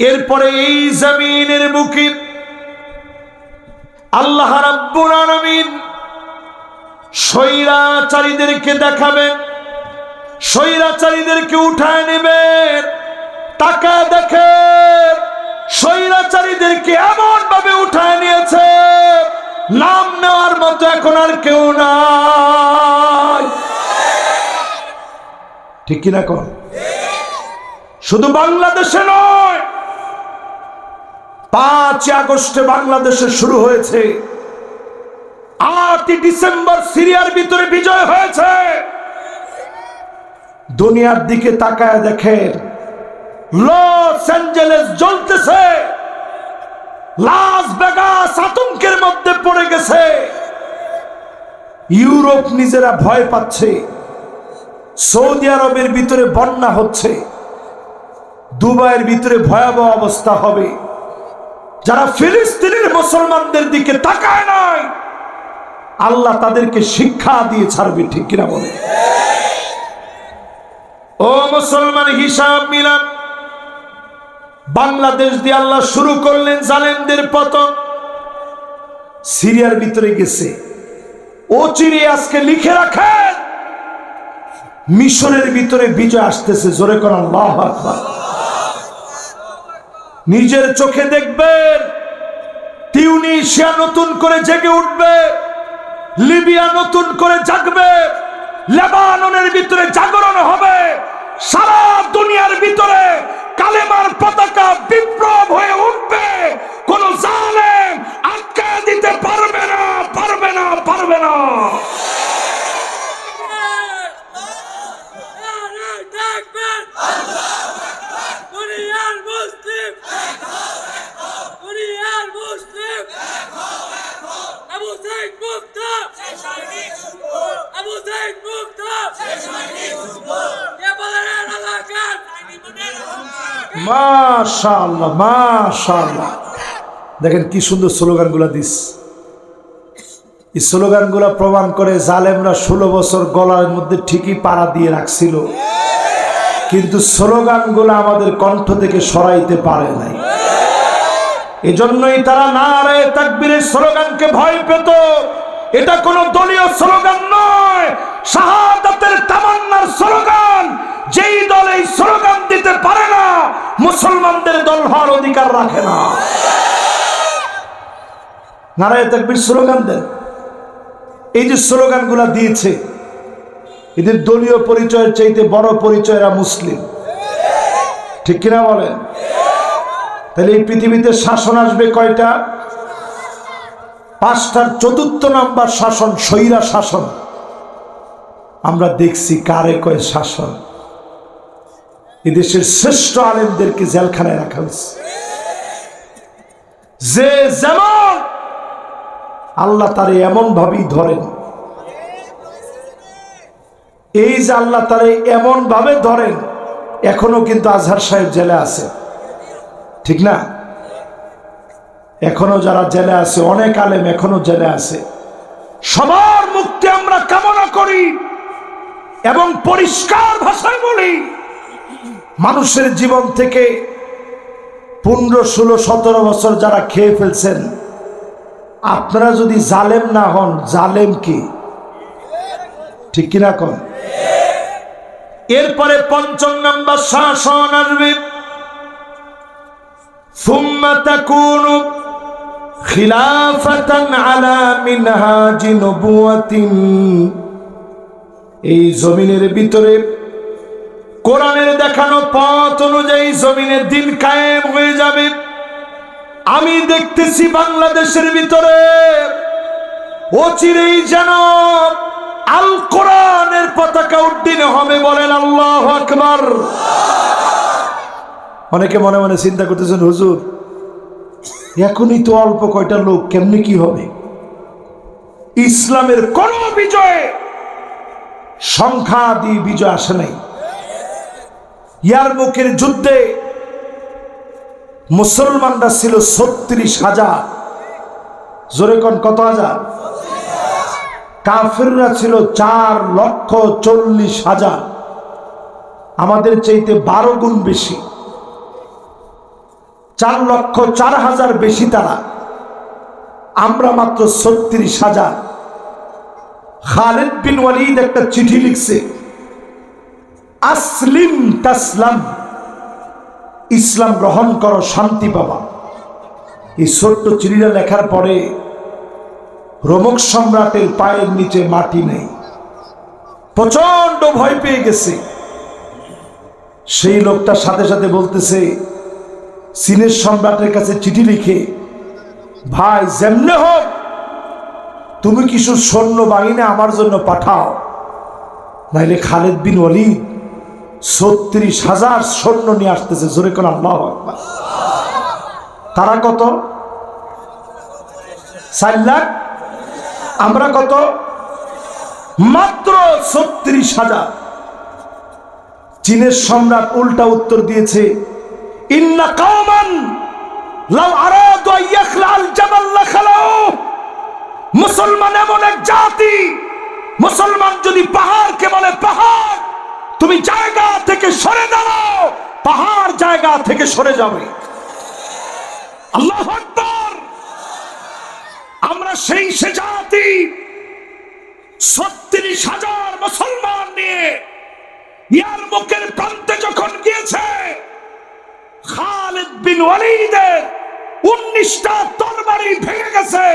এরপরে এই জমিনের বুকে আল্লাহ রাব্বুল আলামিন স্বৈরাচারীদেরকে দেখাবেন, স্বৈরাচারীদেরকে উঠায় নেবেন। টাকা দেখে স্বৈরাচারীদেরকে এমন ভাবে উঠায় নিয়েছে, নাম নেওয়ার মতো এখন আর কেউ নাই। ঠিক কিনা কর শুধু বাংলাদেশে নয় পাঁচ আগস্টে বাংলাদেশে শুরু হয়েছে। আটই ডিসেম্বর সিরিয়ার ভিতরে বিজয় হয়েছে। দুনিয়ার দিকে তাকায় দেখেন, লস অ্যাঞ্জেলেস জ্বলতেছে। লাস ভেগাস আতঙ্কের মধ্যে পড়ে গেছে। ইউরোপ নিজেরা ভয় পাচ্ছে। সৌদি আরবের ভিতরে বন্যা হচ্ছে। দুবাইয়ের ভিতরে ভয়াবহ অবস্থা হবে। যারা ফিলিস্তিনের মুসলমানদের দিকে তাকায় নাই, আল্লাহ তাদেরকে শিক্ষা দিয়ে ছাড়বে, ঠিক কিনা বলে ও মুসলমান, হিসাব মিলান। বাংলাদেশ দিয়ে আল্লাহ শুরু করলেন জালেমদের পতন। সিরিয়ার ভিতরে গেছে। ও চিরে আজকে লিখে রাখেন, মিশরের ভিতরে বিজয় আসতেছে, জোরে কর আল্লাহ নিজের চোখে দেখবেন। টিউনিশিয়া নতুন করে জেগে উঠবে। লিবিয়া নতুন করে জাগবে। লেবাননের ভিতরে জাগরণ হবে সারা দুনিয়ার ভিতরে কালেমার পতাকা বিপ্লব হয়ে উঠবে কোন জালেম আটকা দিতে পারবে না পারবে না পারবে না দুনিয়ার মুসলিম দুনিয়ার মুসলিম আবু সাইদ মুক্ত আবু সাইদ মুক্ত কে বলেন এলাকার দেখেন কি সুন্দর স্লোগানগুলো দিস। এই স্লোগানগুলো প্রমাণ করে জালেমরা ষোলো বছর গলার মধ্যে ঠিকই পাড়া দিয়ে রাখছিল। কিন্তু স্লোগানগুলো আমাদের কণ্ঠ থেকে সরাইতে পারে নাই। এজন্যই তারা না রে তাকবীরের স্লোগানকে ভয় পেত। এটা কোনো দলীয় স্লোগান নয়। শাহাদাতের তামান্নার স্লোগান, যেই দল এই স্লোগান দিতে পারে না, মুসলমানদের দল হওয়ার অধিকার রাখে না। নারায় তাকবীর স্লোগান দেন। এই যে স্লোগানগুলা দিয়েছে, এদের দলীয় পরিচয়ের চাইতে বড় পরিচয় এরা মুসলিম। ঠিক কিনা বলেন? তাহলে এই পৃথিবীতে শাসন আসবে কয়টা? পাঁচটার চতুর্থ নাম্বার শাসন, স্বৈরা শাসন। আমরা দেখছি কারে কয় শাসন। এদেশের শ্রেষ্ঠ আলেমদেরকে জেলখানায় রাখা হয়েছে। যে যেমন আল্লাহ তারে এমন ভাবেই ধরেন। এই যে আল্লাহ তারে এমন ভাবে ধরেন, এখনও কিন্তু আজহার সাহেব জেলে আছে। ঠিক না? এখনও যারা জেলে আছে, অনেক আলেম এখনও জেলে আছে। সবার মুক্তি আমরা কামনা করি। এবং পরিষ্কার ভাষায় বলি, মানুষের জীবন থেকে পনেরো, ষোলো, সতেরো বছর যারা খেয়ে ফেলছেন, আপনারা যদি জালেম না হন, জালেম কি? ঠিক কিনা কন? এরপরে পঞ্চম নাম্বার শাসন আসবে। খিলাফাতান আলা মিনহাজি নবুয়াতিন। এই জমিনের ভিতরে কোরআনের দেখানো পথ অনুযায়ী জমিনের দিন কায়েম হয়ে যাবে। আমি দেখতেছি বাংলাদেশের ভিতরে অচিরেই যেন আল কোরআনের পতাকা উড্ডীন হবে বলেন আল্লাহ আকবার। অনেকে মনে মনে চিন্তা করতেছেন, হুজুর, এখনই তো অল্প কয়টা লোক, কেমনি কি হবে? ইসলামের কোন বিজয়ে সংখ্যা দিয়ে বিজয় আসে নাই। ইয়ার মুখের যুদ্ধে মুসলমানরা ছিল ছত্রিশ হাজার। জোরে কোন কত হাজার? কাফিররা ছিল চার লক্ষ চল্লিশ হাজার। আমাদের চাইতে বারো গুণ বেশি। চার লক্ষ চার হাজার বেশি তারা। আমরা মাত্র ছত্রিশ হাজার। খালেদ বিন ওয়ালিদ একটা চিঠি লিখছে। আসলিম তাসলাম, ইসলাম গ্রহণ করো, শান্তি পাবা। এই ছোট্ট চিঠিটা লেখার পরে রোমক সম্রাটের পায়ের নিচে মাটি নেই। প্রচণ্ড ভয় পেয়ে গেছে। সেই লোকটার সাথে সাথে বলতেছে, চীনের সম্রাটের কাছে চিঠি লিখে, ভাই, যেমনে হোক তুমি কিছু সৈন্য বাহিনী আমার জন্য পাঠাও। নাইলে খালেদ বিন ওয়ালিদ ছত্রিশ হাজার সৈন্য নিয়ে আসতেছে, জোরে কোন আল্লাহ তারা কত? চার লাখ? আমরা কত? মাত্র ছত্রিশ হাজার। চীনের সম্রাট উল্টা উত্তর দিয়েছে, ইন্না কামান লাউ আরাদু আন ইয়াখলাল জাবাল লাখালাউ। মুসলমান এমন এক জাতি, মুসলমান যদি পাহাড়কে বলে পাহাড়, তুমি জায়গা থেকে সরে দাঁড়াও, পাহাড় জায়গা থেকে সরে যাবে। আল্লাহ আমরা সেই সে জাতি, ছত্রিশ হাজার মুসলমান নিয়ে ইয়ার মুখের প্রান্তে যখন গিয়েছে, খালেদ বিন ওয়ালিদের উনিশটা তরবারি ভেঙে গেছে।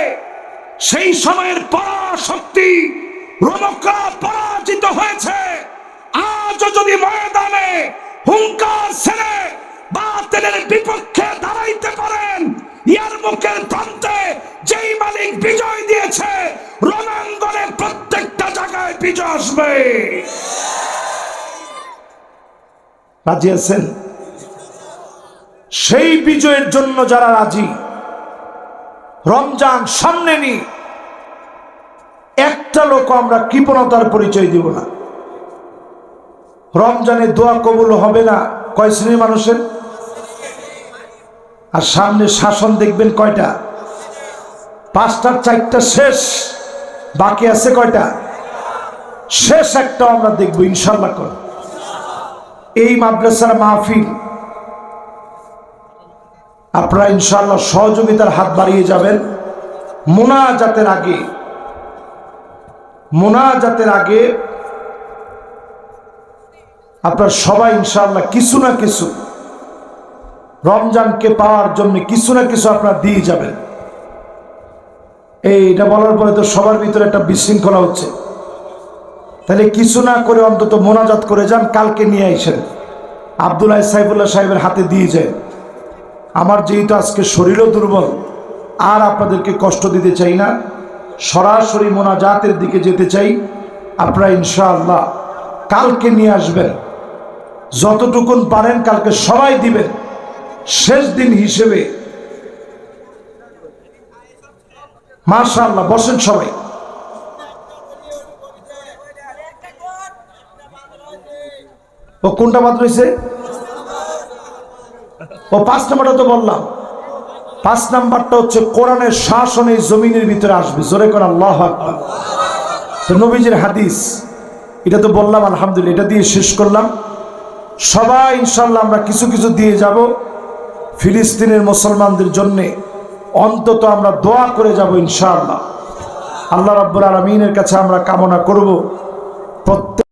সেই সময়ের পরাশক্তি রোমকরা পরাজিত হয়েছে। আজও যদি ময়দানে হুঙ্কার ছেড়ে বাতিলের বিপক্ষে দাঁড়াইতে পারেন, ইয়ার মুখের প্রান্তে যেই মালিক বিজয় দিয়েছে রণাঙ্গনে প্রত্যেকটা জায়গায় বিজয় আসবে। রাজি আছেন? সেই বিজয়ের জন্য যারা রাজি রমজান সামনে নি। একটা লোক আমরা কৃপণতার পরিচয় দিব না। রমজানে দোয়া কবুল হবে না, কয় শ্রেণির মানুষের? আর সামনে শাসন দেখবেন কয়টা? পাঁচটার চারটা, শেষ। বাকি আছে কয়টা? শেষ একটা আমরা দেখব, ইনশাল্লাহ করে। এই মাদ্রাসার মাহফিল আপনারা ইনশাল্লাহ সহযোগিতার হাত বাড়িয়ে যাবেন। মোনাজাতের আগে মোনাজাতের আগে আপনার সবাই ইনশাল্লাহ কিছু না কিছু রমজানকে পাওয়ার জন্য কিছু না কিছু আপনারা দিয়ে যাবেন। এই এটা বলার পরে তো সবার ভিতরে একটা বিশৃঙ্খলা হচ্ছে। তাহলে কিছু না করে অন্তত মোনাজাত করে যান, কালকে নিয়ে আইসেন আবদুল্লাহ সাইফুল্লাহ সাহেবের হাতে দিয়ে যায় আমার যেহেতু আজকে শরীরও দুর্বল, আর আপনাদেরকে কষ্ট দিতে চাই না, সরাসরি মোনাজাতের দিকে যেতে চাই, আপনারা ইনশাআল্লাহ কালকে নিয়ে আসবেন। যতটুকুন পারেন কালকে সবাই দিবেন। শেষ দিন হিসেবে। মাশাআল্লাহ, বসেন সবাই। ও কোনটা বাদ রয়েছে? ও পাঁচ নাম্বারটা তো বললাম। পাঁচ নাম্বারটা হচ্ছে কোরআনের শাসন এই জমিনের ভিতরে আসবে। জোরে করে আল্লাহ তো হাদিস, এটা তো বললাম, আলহামদুলিল্লাহ, এটা দিয়ে শেষ করলাম। সবাই ইনশাল্লাহ আমরা কিছু কিছু দিয়ে যাব ফিলিস্তিনের মুসলমানদের জন্যে। অন্তত আমরা দোয়া করে যাব ইনশাআল্লাহ। আল্লাহ রাব্বুল আলমিনের কাছে আমরা কামনা করব। প্রত্যেক